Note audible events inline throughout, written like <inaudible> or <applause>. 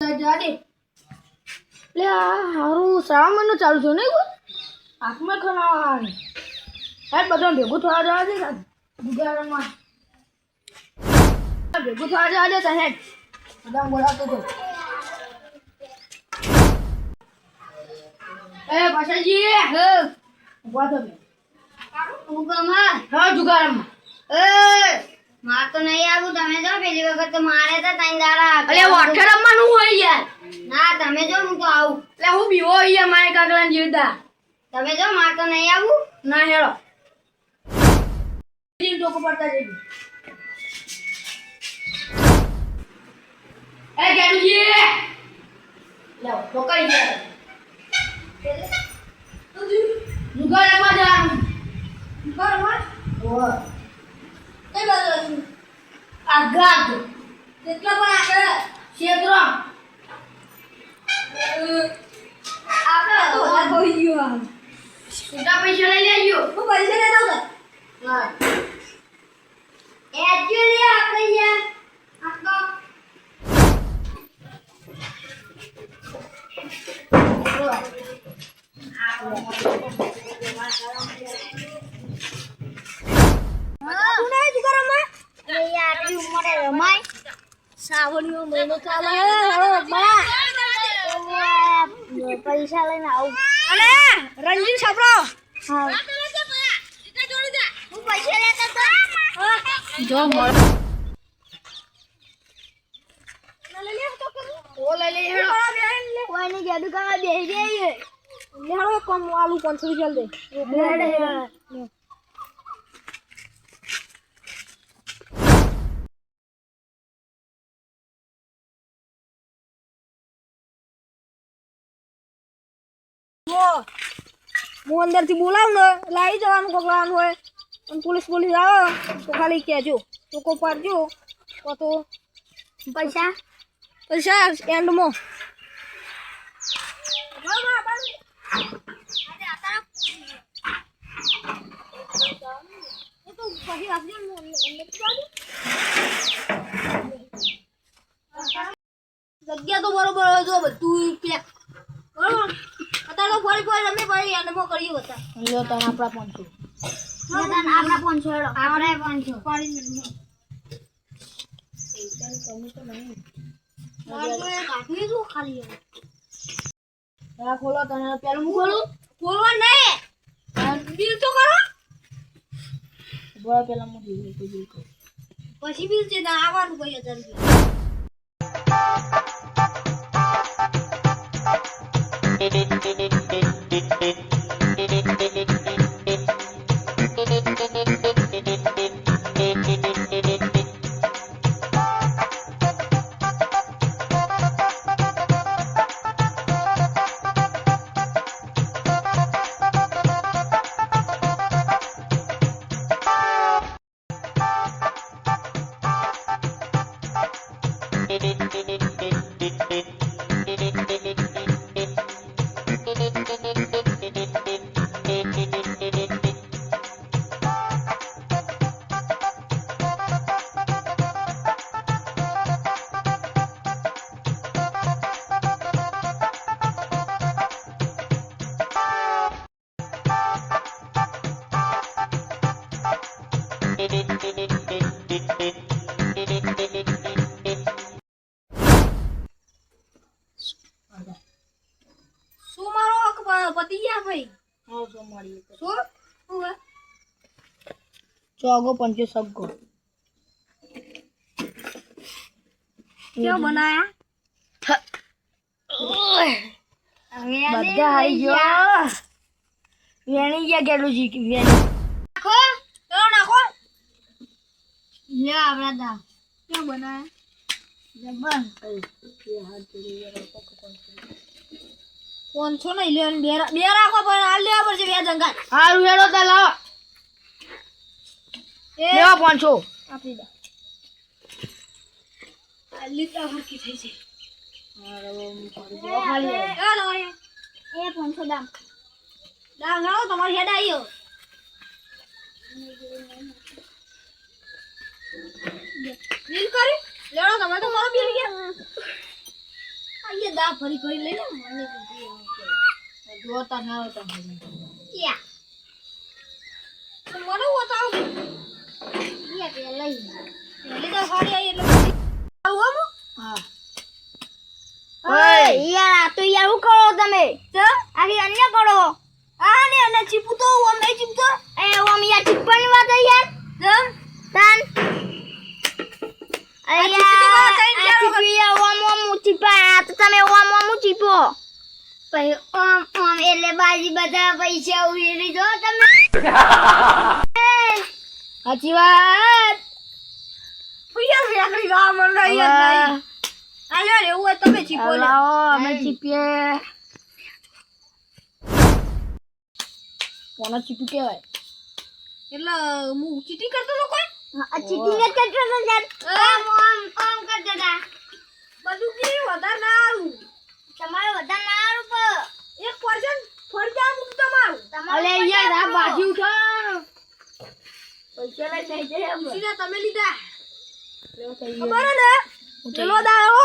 જાડે લે આ હારું શ્રાવણ મહિનો ચાલુ થયો નહીં હાથમાં હે બધા ભેગું થવા જવા દે ગુજરાતમાં ભેગું થવા જવા દે સાહેબ બધા બોલાવતો તો. એ હે. ઊભા થો. હા જુગારામાં. એ. માર તો નહીં આવું તમે જો પેલી વખત તો મારે તો ત્રણ દાડા અલે વાઠે રમવાનું હોય યાર. ના તમે જો હું તો આવું. એટલે હું બીવો યાર મારે કાકલાને જીવતા. તમે જો માર તો નહીં આવું. ના હેળો. જીવ ટોકો પડતા જઈ એ ગેડુજી લે પકડી ગયા જવાનું. ઓ કઈ બાજુ રસું આઘાત કેટલો પણ આગળ ક્ષેત્ર આપણે કોઈ ગયો કેટલા પૈસા લઈ લેજો. હું પૈસા લેતો હતો હા. એકચ્યુઅલી આપણે યાર. આ તો. શ્રાવણીનો મહિનો ચાલે. પૈસા લઈને આવું. અને રણજીત સાંભળો. હા. હું પૈસા જો મળ. ઓ લઈ લે હેળો કોઈની ગેડુ કાકા બેહી જઈએ. કમ આલુ 500 રૂપિયા દે હું અંદરથી બોલાવું ને એટલે આવી જવાનું પકડવાનું હોય. અને પોલીસ પોલીસ આવે. તો ખાલી કહેજો. ટોકો પાડજો. તો તો પૈસા? પૈસા એન્ડમાં જગ્યા તો બરોબર હોય જો બધું પેક બરોબર અત્યારે તો ફરી ફરી રમે ફરી બધા લ્યો તને આપણા પહોંચો આપણા પાંચસો હેડો. આપણે પાંચસો ખોલો તને. પેલું હું ખોલું? ખોલવા નહીં. બિલ તો કરો. બોલા પેલા હું બિલ બિલ કરું પછી બિલ છે આવવાનું કોઈ હજાર રૂપિયા પતી ગયા ભાઈ હા શું મળી શું? શું હે ચોગો પંચો સગો. કેવો બનાયા. બધા આવી ગયો. વેણી ગયા ગેલું જી વેણી. નાખો. ચલો નાખો. લે આપણા દા. કેવો બનાયા. પાંચસો નહીં લેવાનું બે રા- બે રાખો પણ હાલ લેવા પડશે બે જંગલ હારું હેડો તા લાવો લેવા પાંચસો આપી દો. લીટા હરકી થઈ છે એ પાંચસો દામ. દામ લાવો તમારી હેડ આવ્યો બિલ કરી? લેડો તમે તો મારો બિલ ગયા. દા ફરી ફરી લઈ લે મને જોતા ના હોતા ક્યાં? તો મને બતાવ? ક્યાં પેલા લઈ પહેલી તો સાડી આવી એટલે આવું આમ હા? ઓય. યાર આ તો યાર શું કરો તમે. ચમ? આખી અન્ય કરો આ ને અને ચીપુ તો નહીં ચીપતો એ ઓમ યાર ટિપ્પણી વાત હે યાર ચમ તાન અરે આ ચીપી તો યાર મારા ત્રણ ચાર આ ચીપી ઓમ ઓમ ચીપા આ તો તમે ઓમ ઓમ ચીપો પછી ઓમ ઓમ એટલે બાજી બધા પૈસા ઉડી જો તમે. <laughs> સાચી વાત. પૈસા ફેકડી ગા મન રહી હાલો રે એવું તમે ચીપો લે અમે છીપીએ કોના છીપી કહેવાય? એટલે હું ચીટી કરતો તો કોઈ? ચીટિંગ જ કરતો તો યાર ઓમ ઓમ ઓમ કરતા બધું કે વધારે ના આવું તમારે બધા ના રૂપ એક પર્સન્ટ ફરી જા હું તમારું અલે યાર આ બાજુ ઉઠો પૈસા લઈ નહીં જાય સીધા તમે લીધા. ખબર ને પેલો દાવો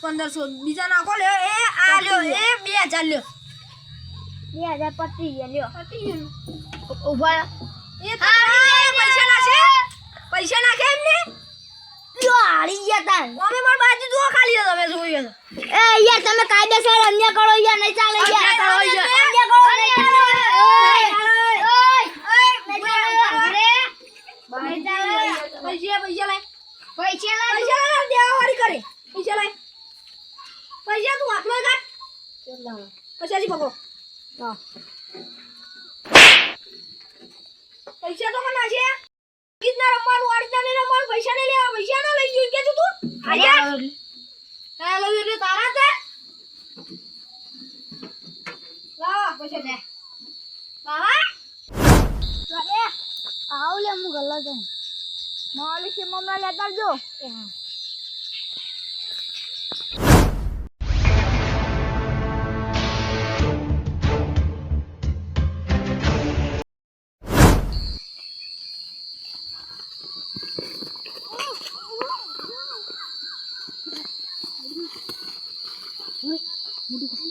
પંદરસો બીજા નાખો લ્યો એ આ લ્યો એ બે હજાર લ્યો. બે હજાર પચીસ લ્યો. ઊભા પૈસા નાખે? પૈસા નાખે એમને? જો હારી ગયા તાન અમે માર બાજુ જુઓ ખાલી તમે એ યાર તમે કાયદેસર અન્ય કરો યાર નહીં ચાલે યાર. અન્ય કરો નહીં પૈસા પૈસા લાય. પૈસા પૈસા લાય દેવા વાળી કરે. પૈસા લાય. પૈસા તું હાથમાં કાઢ. પૈસા જી પકડો. પૈસા તો કના છે? કિતના રમવાનું આડતા નહીં રમવાનું પૈસા નહીં લેવા પૈસા ના લઈ ગયું કે તું? આજા. હા લઈ એટલે તારા તે. લાવા પૈસા દે લાવા. ચાલે આવ લે હું ગલ્લા જઉં માલી છે મમ્મા લેતા જો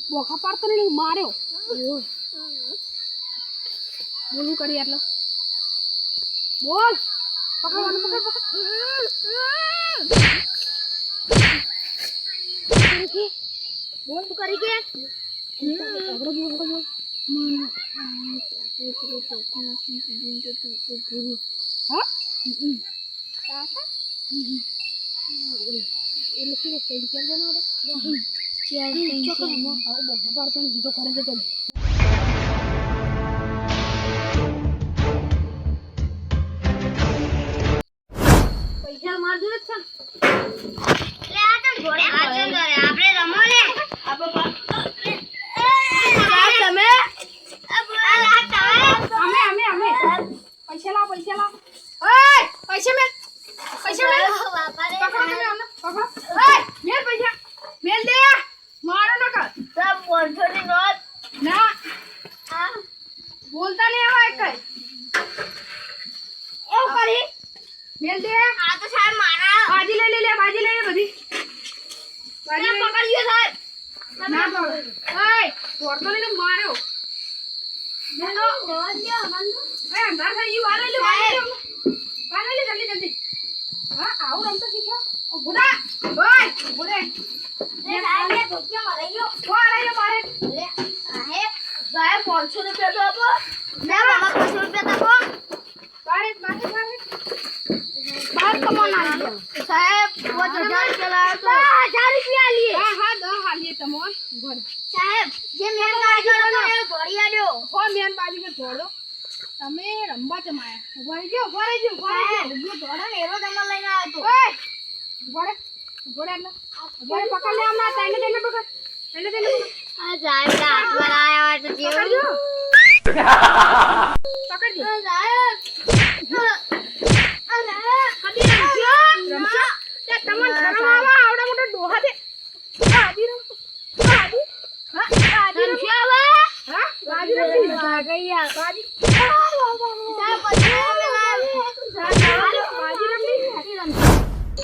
બોખા પાડતો નહીં માર્યો. બોલું કરી એટલે બોલ. પકડવાનું પકડ પકડ. બોલ તું કરી કે બોલ બોલ હા એટલે કેવો ટેન્શન બનાવે પૈસા માર જોડે જ છે. લે આ તો જોડે આ તો જોડે. આપણે રમો લે તમે? અમે અમે અમે. પૈસા લાવ પૈસા લાવ. પૈસા મેં પૈસા મેં. પકડો તમે પકડો ઓય મેલ પૈસા મેલ દે મારો ન કર સબ બોલછોડી નોટ ના આ બોલતા નહીં આવા એક કઈ એવું કરી મેલ દે આ તો સાહેબ મારા બાજી લઈ લે લે બાજી લઈ લે બધી બાજી લઈ લે. પકડ્યો સાહેબ ના પકડ ઓય તોડતો નહીં તો માર્યો મેલો એ અંધાર થઈ ગયું બાર લઈ લે બાર લઈ લે બાર લઈ લે જલ્દી જલ્દી હા આવું રમતો શીખ્યો ઓ બુડા ઓય બુડે ઓ લઈ લે બારે સાહેબ પાંચસો રૂપિયા તો આપો ના મામા પાંચસો રૂપિયા તો આપો બારે બારે બારે બાર કમાના સાહેબ પાંચ હજાર રૂપિયા લાવ્યો તો હજાર રૂપિયા લીએ હા હા હાલીએ તમોન ગોળ સાહેબ જે મેં કાઢ્યો હતો એ ધોળી આડ્યો. હો મેન બાજી કે ધોડો તમે ચમાયા ઊભા રહી ગયો રહી ગયો સાહેબ જે ધોળો ને એવો તમે લઈને આવ્યો તો ઓય! ઊભા રે એટલે. રે પકડ લે હમણાં તેને તેને પકડ તેને તેને આ સાહેબ હાથ બનાવ્યા હોય તો જેવું. તમને આવડા મોટા ડોહા દે. આદી આદી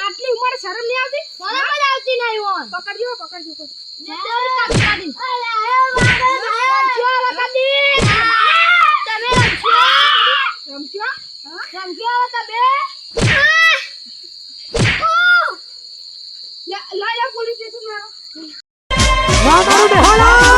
આટલી ઉંમર શરમ નહીં આવતી શરમ જ આવતી નહીં ઓન પકડજો પકડજો પોલીસ Hola.